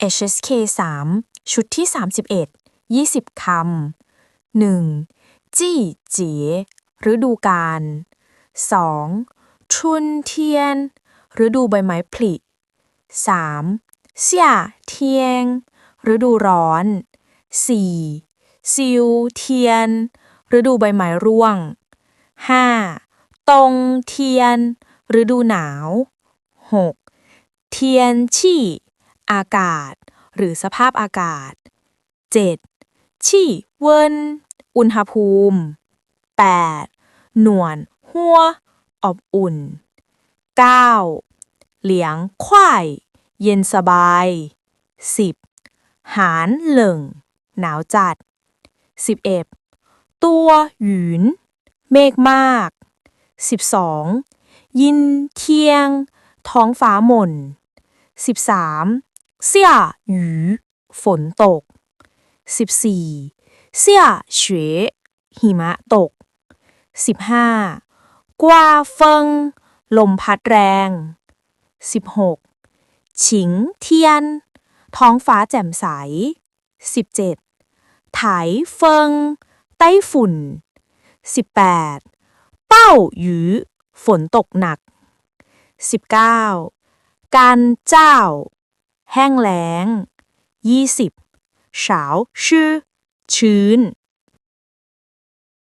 HSK 3 ชุดที่ 31 20 คำ 1. จี้เจี๋ยฤดูกาล 2. ชุนเทียน ฤดูใบไม้ผลิ 3. เสี่ยเทียง ฤดูร้อน 4. ซิวเทียน ฤดูใบไม้ร่วง 5. ตงเทียน ฤดูหนาว 6. เทียนชี่ อากาศ หรือสภาพอากาศ 7. ชี่เวินอุณหภูมิ 8. หนวน หัว อบอุ่น 9. เหลียงควายเย็นสบาย 10. หานเหลิงหนาวจัด 11. ตัวหยุน เมฆมาก 12. ยินเทียง ท้องฟ้าหม่น 13. เสี่ยหยูฝนตก 14. เสี่ยเฉวหิมะตก 15. กวาเฟิง ลมพัดแรง 16. ฉิงเทียน ท้องฟ้าแจ่มใส 17. ไถเฟิง ไต้ฝุ่น 18. เป้าหยูฝนตกหนัก 19. การเจ้า แห้งแล้ง 20. เฉาชื่อ ชื้น